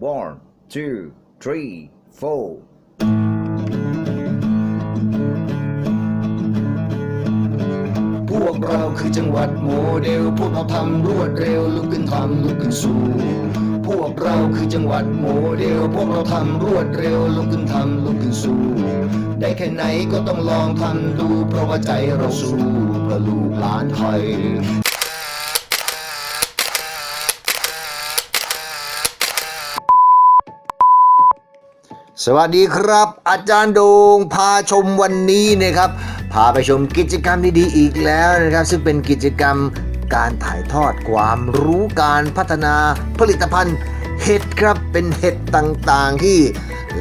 one two three four พวกเราคือจังหวัดโมเดล พวกเราทำรวดเร็ว ลุกขึ้นทำลุกขึ้นสู้ พวกเราคือจังหวัดโมเดล พวกเราทำรวดเร็ว ลุกขึ้นทำลุกขึ้นสู้ ได้แค่ไหนก็ต้องลองทำดู เพราะว่าใจเราสู้เพื่อลูกหลานไทย วัสดีครับ อาจารย์โดงพาชมวันนี้นะครับ พาไปชมกิจกรรมดีๆอีกแล้วนะครับ ซึ่งเป็นกิจกรรมการถ่ายทอดความรู้การพัฒนาผลิตภัณฑ์เห็ดครับเป็นเห็ดต่างๆที่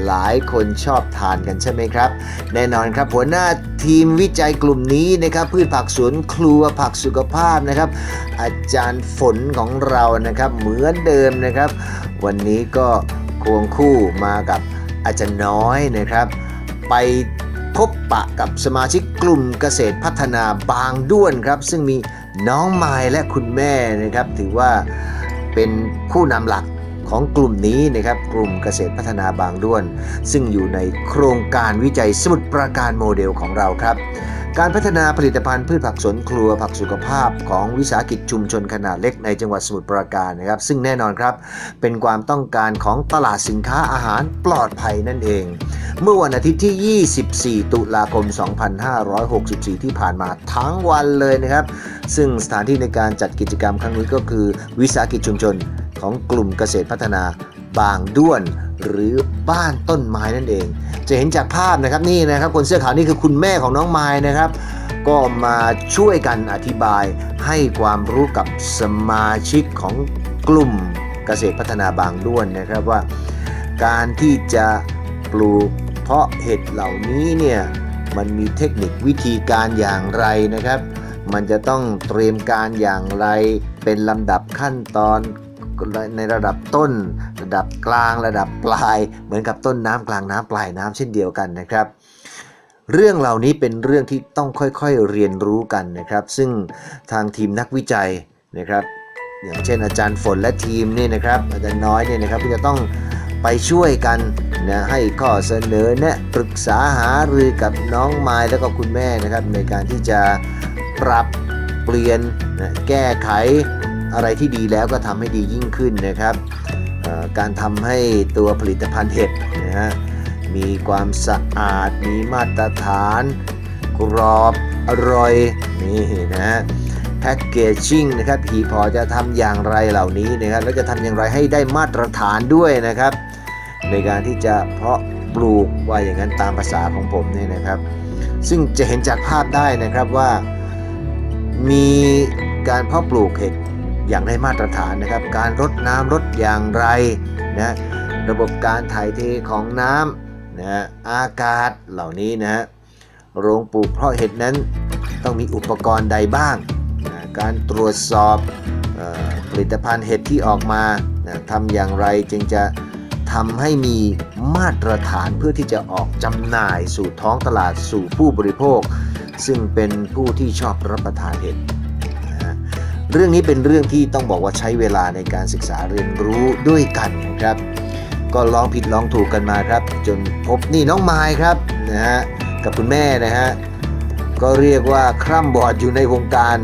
หลายคนชอบทานกันใช่ไหมครับ แน่นอนครับหัวหน้าทีมวิจัยกลุ่มนี้นะครับ พืชผักสวนครัวผักสุขภาพนะครับ อาจารย์ฝนของเรานะครับ เหมือนเดิมนะครับ วันนี้ก็ควงคู่มากับ อาจารย์น้อยนะครับ ไปพบปะกับสมาชิกกลุ่มเกษตรพัฒนาบางด้วนครับ ซึ่งมีน้องไม้และคุณแม่นะครับ ถือว่าเป็นผู้นำหลักของกลุ่มนี้นะครับกลุ่มเกษตรพัฒนาบางด้วน ซึ่งอยู่ในโครงการวิจัยสมุดประการโมเดลของเราครับ การพัฒนาผลิตภัณฑ์พืชผักสวนครัวผักสุขภาพของวิสาหกิจชุมชนขนาดเล็กในจังหวัดสมุทรปราการนะครับ ซึ่งแน่นอนครับ เป็นความต้องการของตลาดสินค้าอาหารปลอดภัยนั่นเอง เมื่อวันอาทิตย์ที่ 24 ตุลาคม 2564 ที่ผ่านมาทั้งวันเลยนะครับ ซึ่งสถานที่ในการจัดกิจกรรมครั้งนี้ก็คือวิสาหกิจชุมชนของกลุ่มเกษตรพัฒนา บางด้วนหรือบ้านต้นไม้นั่นเอง จะเห็นจากภาพนะครับนี่นะครับคนเสื้อขาวนี่คือคุณแม่ของน้องไม้นะครับ ก็มาช่วยกันอธิบายให้ความรู้กับสมาชิกของกลุ่มเกษตรพัฒนาบางด้วนนะครับว่า การที่จะปลูกเพาะเห็ดเหล่านี้เนี่ยมันมีเทคนิควิธีการอย่างไรนะครับ มันจะต้องเตรียมการอย่างไรเป็นลำดับขั้นตอน ในระดับต้น ระดับกลาง ระดับปลาย เหมือนกับต้นน้ำกลางน้ำปลายน้ำเช่นเดียวกันนะครับ เรื่องเหล่านี้เป็นเรื่องที่ต้องค่อยๆเรียนรู้กันนะครับ ซึ่งทางทีมนักวิจัยนะครับ อย่างเช่นอาจารย์ฝนและทีมนี่นะครับอาจารย์น้อยเนี่ยนะครับก็จะต้องไปช่วยกันนะให้ข้อเสนอแนะปรึกษาหารือกับน้องไม้แล้วก็คุณแม่นะครับ ในการที่จะปรับเปลี่ยนนะแก้ไข อะไรที่ดีแล้วก็ทำให้ดียิ่งขึ้นนะครับ การทำให้ตัวผลิตภัณฑ์เห็ดนะฮะมีความสะอาด มีมาตรฐาน กรอบอร่อยนี่นะฮะแพ็กเกจจิ้งนะครับพีพอจะทำอย่างไรเหล่านี้นะครับแล้วจะทำอย่างไรให้ได้มาตรฐานด้วยนะครับ ในการที่จะเพาะปลูกว่าอย่างนั้นตามภาษาของผมเนี่ยนะครับ ซึ่งจะเห็นจากภาพได้นะครับว่ามีการเพาะปลูกเห็ด อย่างได้มาตรฐานนะครับ การรดน้ำรดอย่างไรนะระบบการถ่ายเทของน้ำนะอากาศเหล่านี้นะฮะโรงปลูกเพาะเห็ดนั้นต้องมีอุปกรณ์ใดบ้างนะการตรวจสอบผลิตภัณฑ์เห็ดที่ออกมานะทำอย่างไรจึงจะทำให้มีมาตรฐานเพื่อที่จะออกจำหน่ายสู่ท้องตลาดสู่ผู้บริโภค ซึ่งเป็นผู้ที่ชอบรับประทานเห็ด เรื่องนี้เป็นเรื่องที่ต้องบอกว่าใช้เวลาในการศึกษาเรียนรู้ด้วยกันนะครับ ก็ลองผิดลองถูกกันมาครับ จนพบนี่น้องไม้ครับนะฮะกับคุณแม่นะฮะก็เรียกว่าคร่ำบอดอยู่ในวงการ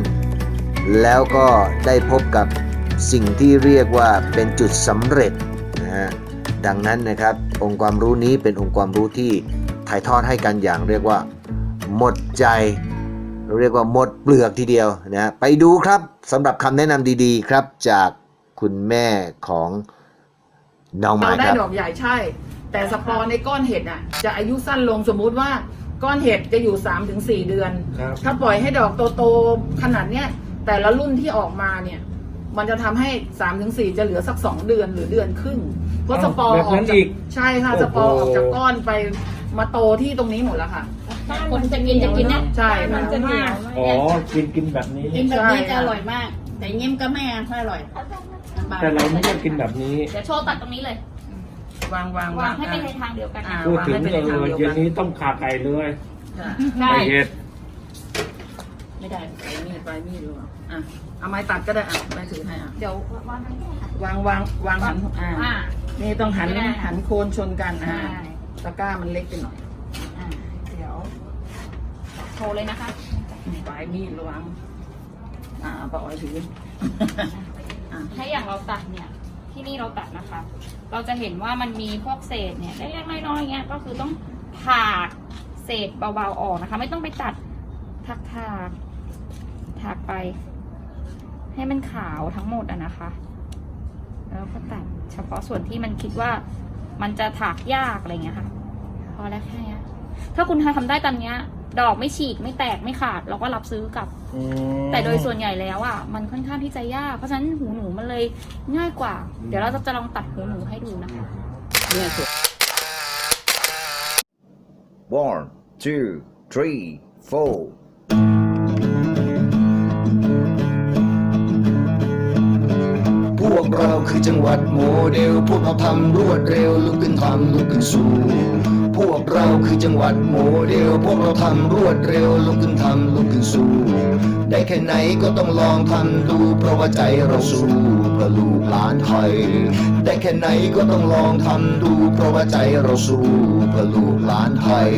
แล้วก็ได้พบกับสิ่งที่เรียกว่าเป็นจุดสำเร็จนะฮะดังนั้นนะครับองค์ความรู้นี้เป็นองค์ความรู้ที่ถ่ายทอดให้กันอย่างเรียกว่า หมดใจ เรียกว่าหมดเปลือกทีเดียวนะฮะไปดูครับสำหรับคำแนะนำดีๆ ครับจากคุณแม่ของน้องไม้เราได้ครับ ดอกใหญ่ใช่ แต่สปอร์ในก้อนเห็ดน่ะ จะอายุสั้นลงสมมุติว่าก้อนเห็ดจะอยู่3าถึงสเดือน ครับ ถ้าปล่อยให้ดอกโตๆขนาดเนี้ยแต่ละรุ่นที่ออกมาเนี่ย มันจะทำให้3าถึงสจะเหลือสัก 2 เดือนหรือเดือนครึ่งเพราะสปอร์แบบออนั้กนจากอีกใช่ค่ะโอ้โห สปอร์ออกจากก้อนไปมาโตที่ตรงนี้หมดแล้วค่ะ คนจะกินจะกินนะใช่มันจะเหนียวอ๋อ กินกินแบบนี้ กินแบบนี้จะอร่อยมาก แต่เงี้ยมก็ไม่ค่อยอร่อยแต่เราไม่ได้กินแบบนี้ เดี๋ยวโชว์ตัดตรงนี้เลย วางวางวางให้เป็นในทางเดียวกันอ่าพูดวางถึงให้เป็นเอในทางอเดียวเย็นกันนี้ต้องขาไก่เลยจ้ะใช่ไก่เห็ดไม่ได้ ไปมีดไปมีดหรือเปล่าอะเอาไม้ตัดก็ได้อะไม่ถือให้อะเดี๋ยววางให้ค่ะวางวางวางหันอ่าอ่า นี่ต้องหันไม่ได้ หันโคนชนกันอ่าใช่ตะกร้ามันเล็กไปหน่อยอ่าเดี๋ยว โชว์เลยนะคะปลายมีดระวัง อ่าปล่อยถือถ้าอย่างเราตัดเนี่ยที่นี่เราตัดนะคะ เราจะเห็นว่ามันมีพวกเศษเนี่ยเล็กๆน้อยๆเงี้ยก็คือต้องถากเศษเบาๆออกนะคะ ไม่ต้องไปตัดทักถากถากไป ให้มันขาวทั้งหมดอะนะคะ แล้วก็ตัดเฉพาะส่วนที่มันคิดว่ามันจะถากยากอะไรเงี้ยค่ะ พอแล้วแค่เนี้ยถ้าคุณทำได้ตอนเนี้ย ดอกไม่ฉีกไม่แตกไม่ขาด เราก็รับซื้อกลับแต่โดยส่วนใหญ่แล้วอะมันค่อนข้างที่จะยาก เพราะฉะนั้นหูหนูมันเลยง่ายกว่า เดี๋ยวเราจะลองตัดหูหนูให้ดูนะคะ เนี่ยสวย one two three four พวกเราคือจังหวัดโมเดล พวกเราทำรวดเร็วลุกขึ้นทำลุกขึ้นสู้ พวกเราคือจังหวัดโมเดล พวกเราทำรวดเร็วลุกขึ้นทำลุกขึ้นสู้ ได้แค่ไหนก็ต้องลองทำดู เพราะว่าใจเราสู้เพื่อลูกหลานไทย ได้แค่ไหนก็ต้องลองทำดู เพราะว่าใจเราสู้เพื่อลูกหลานไทย